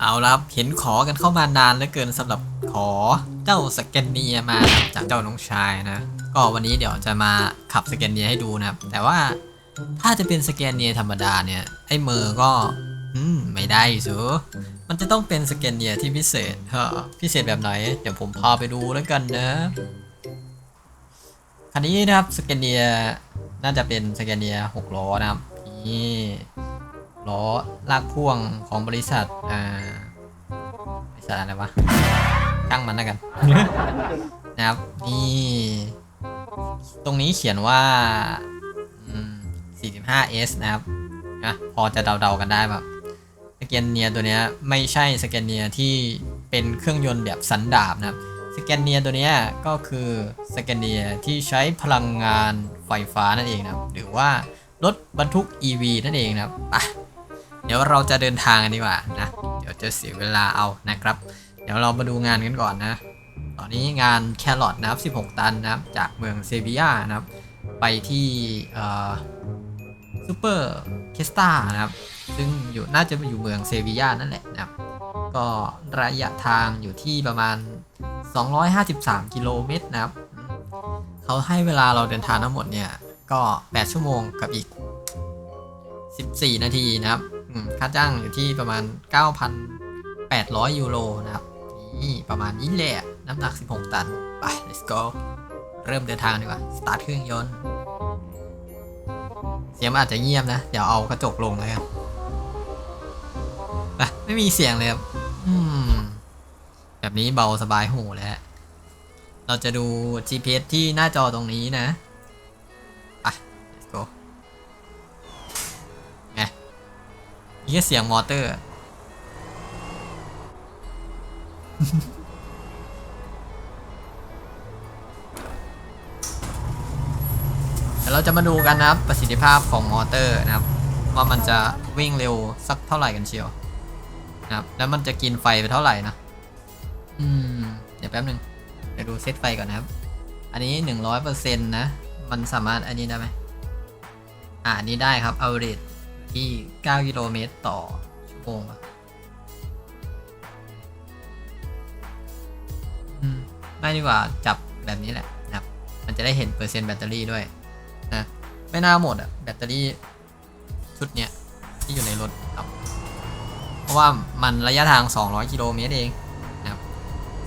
เอาละครับ เห็นขอกันเข้ามานานเหลือเกินสำหรับขอเจ้าสแกนเนียมาจากเจ้าน้องชายนะ ก็วันนี้เดี๋ยวจะมาขับสแกนเนียให้ดูนะครับ แต่ว่าถ้าจะเป็นสแกนเนียธรรมดาเนี่ยไอ้เมอร์ก็อืมไม่ได้สูมันจะต้องเป็นสแกนเนียที่พิเศษเฮ้อพิเศษแบบไหน เดี๋ยวผมพาไปดูแล้วกันนะคันนี้นะครับสแกนเนียน่าจะเป็นสแกนเนียหกล้อนะครับนี่ ล้อลากพ่วงของบริษัทอ่าบริษัทอะไรวะตั้งมันแล้วกัน นะครับ นี่ ตรงนี้เขียนว่าอืม 45S นะครับนะพอจะเดาๆกันได้แบบสแกนเนียตัวเนี้ยไม่ใช่สแกนเนียที่เป็นเครื่องยนต์แบบสันดาบนะครับสแกนเนียตัวเนี้ยก็คือสแกนเนียที่ใช้พลังงานไฟฟ้านั่นเองนะครับหรือว่ารถบรรทุก EV นั่นเองนะครับไป เดี๋ยวเราจะเดินทางกันดีกว่านะ เดี๋ยวจะเสียเวลาเอานะครับ เดี๋ยวเรามาดูงานกันก่อนนะ ตอนนี้งานแครอทนะครับ 16 ตันนะครับ จากเมืองเซบียานะครับ ไปที่ซูเปอร์เคสตานะครับ ซึ่งอยู่น่าจะอยู่เมืองเซบียานั่นแหละนะครับ ก็ระยะทางอยู่ที่ประมาณ 253 กิโลเมตรนะครับ เขาให้เวลาเราเดินทางทั้งหมดเนี่ย ก็ 8 ชั่วโมงกับอีก 14 นาทีนะครับ ค่าจ้างอยู่ที่ประมาณ 9,800 ยูโรนะครับ นี่ประมาณนี้แหละน้ำหนัก 16 ตัน ไป let's go เริ่มเดินทางดีกว่า สตาร์ทเครื่องยนต์ เสียงอาจจะเงียบนะ เดี๋ยวเอากระจกลงเลยครับไปไม่มีเสียงเลยครับแบบนี้เบาสบายหูแล้ว เราจะดู GPS ที่หน้าจอตรงนี้นะ นี่แค่เสียงมอเตอร์ เดี๋ยวเราจะมาดูกันนะครับ ประสิทธิภาพของมอเตอร์นะครับ ว่ามันจะวิ่งเร็วสักเท่าไหร่กันเชียวนะครับ แล้วมันจะกินไฟไปเท่าไหร่นะ อืม เดี๋ยวแป๊บหนึ่งเดี๋ยวดูเซตไฟก่อนนะครับ อันนี้100%นะ มันสามารถอันนี้ได้ไหมอ่านี้ได้ครับเอาเร ที่ 9 กิโลเมตรต่อชั่วโมงอะไม่ดีกว่าจับแบบนี้แหละนะครับ มันจะได้เห็นเปอร์เซ็นต์แบตเตอรี่ด้วยนะ ไม่น่าหมดอะแบตเตอรี่ชุดเนี้ยที่อยู่ในรถครับ เพราะว่ามันระยะทาง 200 กิโลเมตรเองนะครับ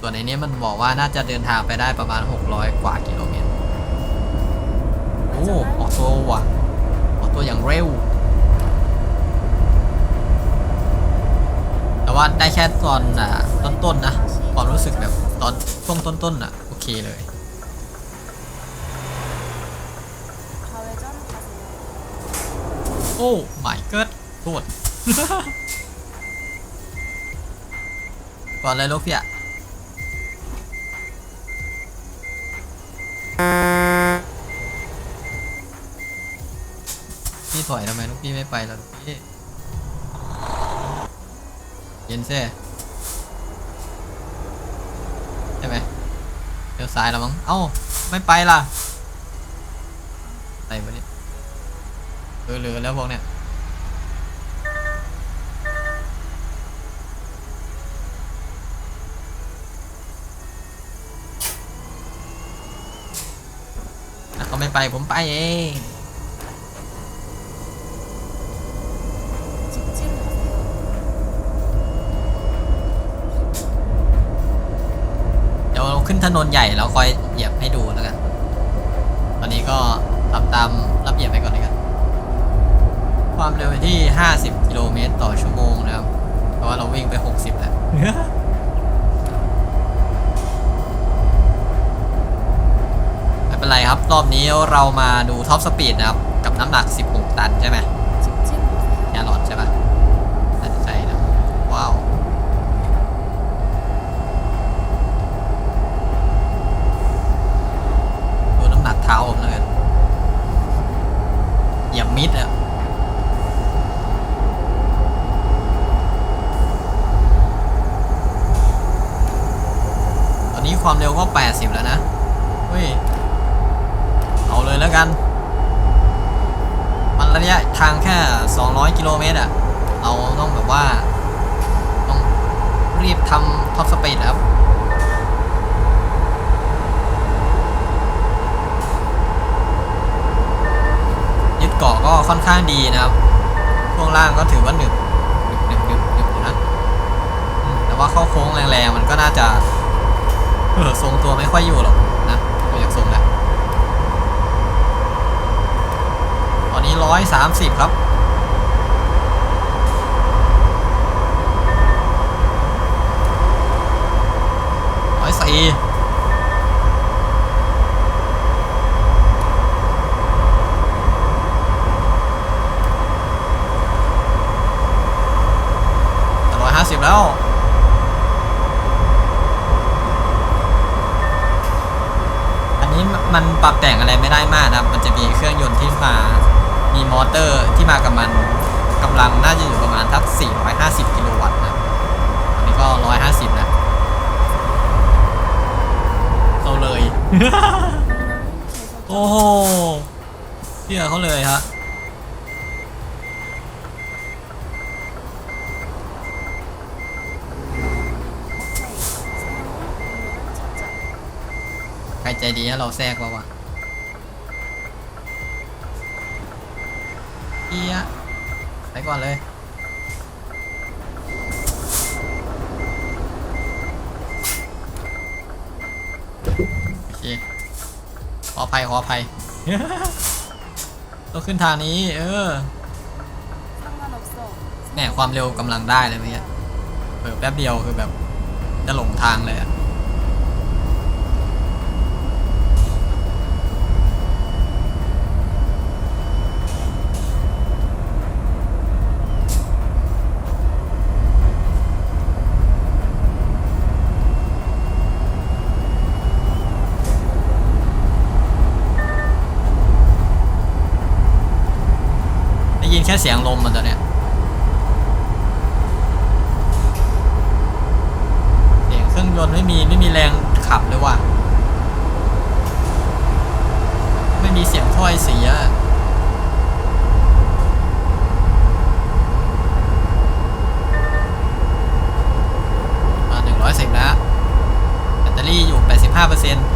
ส่วนในนี้มันบอกว่าน่าจะเดินทางไปได้ประมาณ 600 กว่ากิโลเมตร โอ้ ออกตัวว่ะ ออกตัวอย่างเร็ว แต่ว่าได้แค่ตอนต้นๆนนะความรู้สึกแบบตอนช่วงต้นๆนอะโอเคเลยโอ้ไม่เกิดโทษก่อนเลยลูกพี่อะพี่ถอยทำไมลูกพี่ไม่ไปล่ะลูกพี่ เย็นเซ่ใช่ไหมเดี๋ยวซ้ายแล้วมั้ง เอ้า ไม่ไปล่ะอะไรวะเนี่ยเออเหลือแล้วพวกเนี้ยถ้าเขาไม่ไปผมไปเอง นนใหญ่เราคอยเหยียบให้ดูแล้วกัน ตอนนี้ก็ทำตามรับเหยียบไปก่อนเลยกัน ความเร็วที่ 50 กิโลเมตรต่อชั่วโมงนะครับ เพราะว่าเราวิ่งไป 60 แล้วไม่เป็นไรครับ รอบนี้เรามาดูท็อปสปีดนะครับ กับน้ำหนัก 16 ตันใช่ไหมแคร์ลอทใช่ไหม อย่ามิดอะตอนนี้ความเร็วก็ 80 แล้วนะเฮ้ยเอาเลยแล้วกัน มันระยะทางแค่ 200 กิโลเมตรอะเราต้องแบบว่า ต้องรีบทำท็อปสปีดครับ ยึดเกาะก็ ค่อนข้างดีนะครับช่วงล่างก็ถือว่าหนึบหนึบหนึบหนึบหนึบนะแต่ว่าเข้าโค้งแรงๆมันก็น่าจะเออทรงตัวไม่ค่อยอยู่หรอกนะดูจากทรงแล้วตอนนี้ร้อยสามสิบครับร้อยสี่ร้อยห้าสิบแล้ว อันนี้มัน ปรับแต่งอะไรไม่ได้มากนะครับ มันจะมีเครื่องยนต์ที่มามีมอเตอร์ที่มากับมันกำลังน่าจะอยู่ประมาณทัก 450 กิโลวัตต์นะอันนี้ก็ 150 นะเขาเลย โอ้โหเชื่อเขาเลยฮะ ใครใจ ดีนะเราแทรกแล้วอะเอียไปก่อนเลย โอเค ขออภัย ขออภัยต้องขึ้นทางนี้ เออแหมความเร็วกำลังได้เลยเมื่ยกี้เออแป๊บเดียวคือแบบ จะหลงทางเลยอะ เสียงลมมันตอนเนี้ยเสียงเครื่องยนต์ไม่มีไม่มีแรงขับเลยว่ะ ไม่มีเสียงถ้อยเสียมาหนึ่งร้อยสิบแล้วแบตเตอรี่อยู่ 85เปอร์เซ็นต์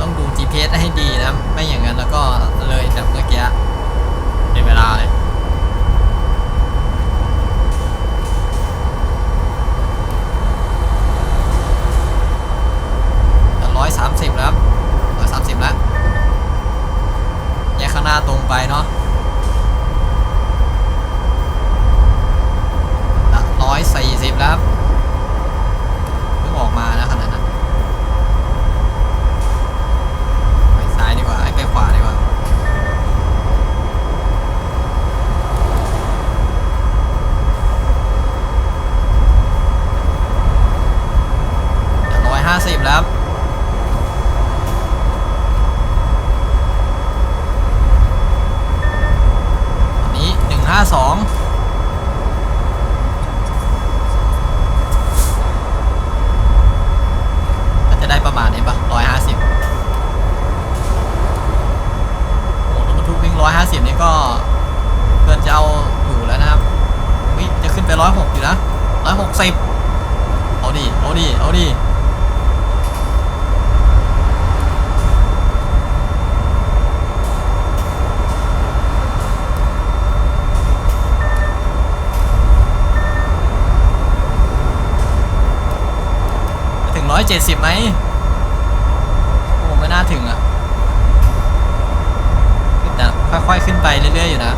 ต้อง สให้ดีนะ ไม่อย่างนั้นแล้วก็เลยแบบเมื่อกี้เป็นเวลาเลยร้อยสามสิบแล้วร้อยสามสิบแล้วแยกข้างหน้าตรงไปเนาะร้อยสี่สิบแล้วครับเพิ่งออกมานะขนาด 50 แล้ว เจ็ดสิบไหมโอ้ไม่น่าถึงอะแต่ค่อยๆขึ้นไปเรื่อยๆอยู่นะ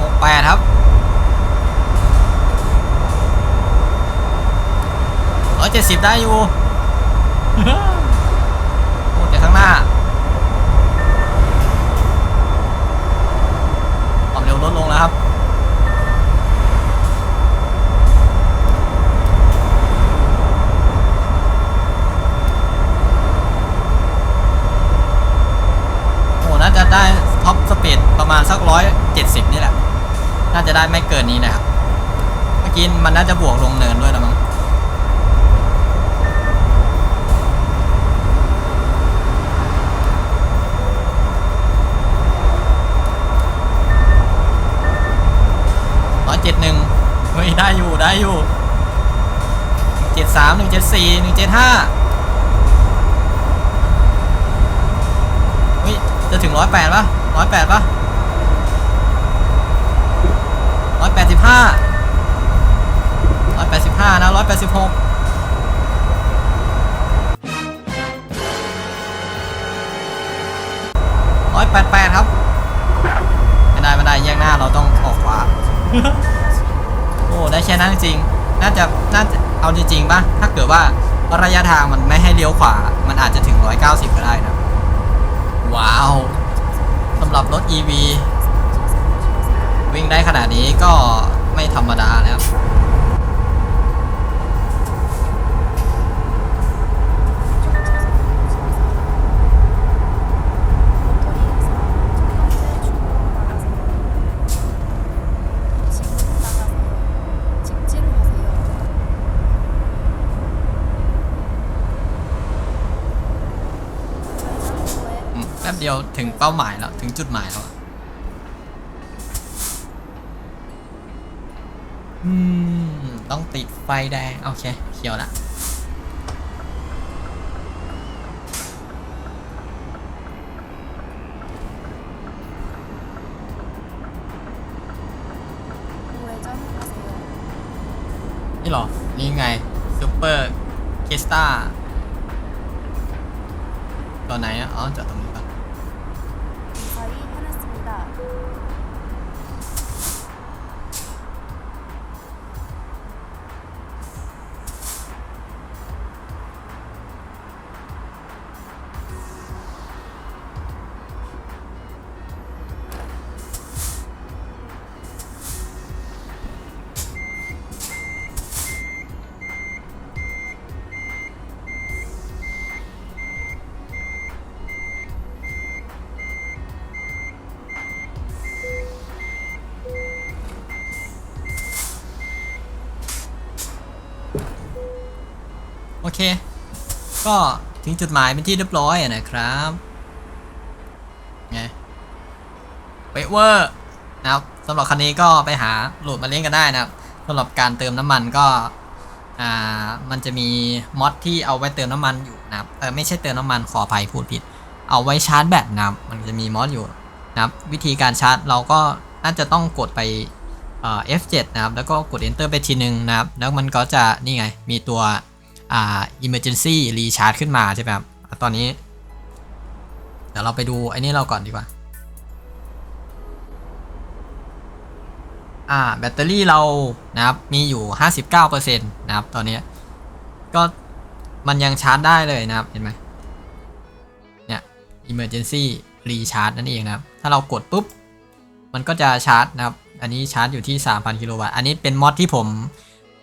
หกแปดครับร้อยเจ็ดสิบได้อยู่โอ้แต่ข้างหน้า ปดประมาณสักร้อยเจ็ดสิบนี่แหละ น่าจะได้ไม่เกินนี้นะครับ เมื่อกี้มันน่าจะบวกลงเนินด้วยนะมั้งร้อยเจ็ดหนึ่งเฮ้ยได้อยู่ได้อยู่เจ็ดสามหนึ่งเจ็ดสี่หนึ่งเจ็ดห้าวิจะถึงร้อยแปดปะ ร้อยแปดปะร้อยแปดสิบห้าร้อยแปดสิบห้านะร้อยแปดสิบหกร้อยแปดแปดครับไม่ได้ไม่ได้แยกหน้าเราต้องออกขวา โอ้ได้แค่นั้นจริง น่าจะน่าจะเอาจริงๆป่ะ ถ้าเกิดว่าระยะทางมันไม่ให้เลี้ยวขวา มันอาจจะถึง 190 ก็ได้นะ ว้าว หรับรถ EV วิ่งได้ขนาดนี้ก็ไม่ธรรมดานะครับ แป๊บเดียวถึงเป้าหมายแล้ว ถึงจุดหมายแล้วอืม ต้องติดไฟแดง โอเคเขียวละนี่หรอ นี่ไงซูเปอร์เคสตาตัวไหนอ๋อจอดตรงนี้ก่อน เค ก็ถึงจุดหมายเป็นที่เรียบร้อยนะครับไงเปะเวอร์นะครับสำหรับคันนี้ก็ไปหาโหลดมาเล่นกันได้นะครับสำหรับการเติมน้ำมันก็อ่ามันจะมีมอดที่เอาไว้เติมน้ำมันอยู่นะครับเออไม่ใช่เติมน้ำมันขออภัยพูดผิด เอาไว้ชาร์จแบตนะครับมันจะมีมอดอยู่นะครับวิธีการชาร์จเราก็น่าจะต้องกดไปเอ่อ F7 นะครับ แล้วก็กด Enter ไปทีนึงนะครับ แล้วมันก็จะนี่ไง มีตัว อ่า emergency recharge ขึ้นมาใช่ไหมครับตอนนี้ เดี๋ยวเราไปดูไอ้นี่เราก่อนดีกว่า อ่า แบตเตอรี่เรานะครับมีอยู่ 59%นะครับ ตอนนี้ ก็มันยังชาร์จได้เลยนะครับ เห็นไหมเนี่ย emergency recharge นั่นเองนะครับ ถ้าเรากดปุ๊บ มันก็จะชาร์จนะครับ อันนี้ชาร์จอยู่ที่ 3,000 กิโลวัตต์ อันนี้เป็นมอดที่ผม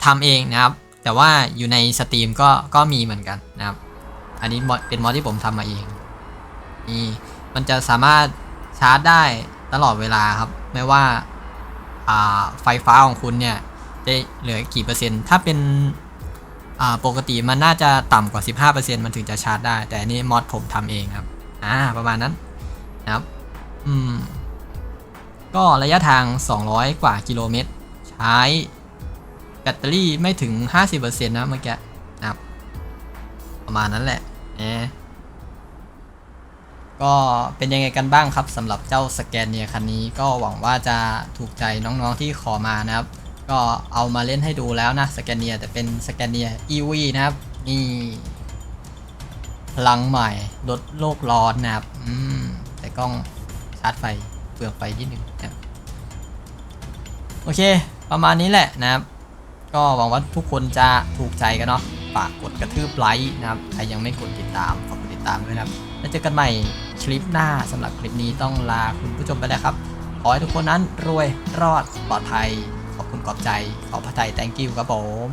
ทำเองนะครับ แต่ว่าอยู่ในสตรีมก็ก็มีเหมือนกันนะครับ อันนี้เป็นมอดที่ผมทำมาเองนี่มันจะสามารถชาร์จได้ตลอดเวลาครับ ไม่ว่าอ่าไฟฟ้าของคุณเนี่ยจะเหลือกี่เปอร์เซ็นต์ ถ้าเป็นอ่าปกติมันน่าจะต่ำกว่า 15%มันถึงจะชาร์จได้ แต่อันนี้มอดผมทำเองครับ อ่า ประมาณนั้นนะครับ อืม ก็ระยะทาง 200 กว่ากิโลเมตร ใช้ แบตเตอรี่ไม่ถึง 50%นะเมื่อกี้นะครับประมาณนั้นแหละเนะก็เป็นยังไงกันบ้างครับสำหรับเจ้าสแกนเนียคันนี้ก็หวังว่าจะถูกใจน้องๆที่ขอมานะครับ ก็เอามาเล่นให้ดูแล้วนะสแกนเนียแต่เป็นสแกนเนีย EV นะครับนี่พลังใหม่ลดโลกร้อนนะครับอืมแต่กล้องชาร์จไฟเปลืองไฟนิดนึงนะโอเค ประมาณนี้แหละนะครับ ก็หวังว่าทุกคนจะถูกใจกันเนาะฝากกดกระทืบไลค์นะครับ ใครยังไม่กดติดตามฝากกดติดตามด้วยนะครับ แล้วเจอกันใหม่คลิปหน้าสำหรับคลิปนี้ต้องลาคุณผู้ชมไปแล้วครับ ขอให้ทุกคนนั้นรวยรอดปลอดภัย ขอบคุณขอบใจ ขอพระไทย thank you ครับผม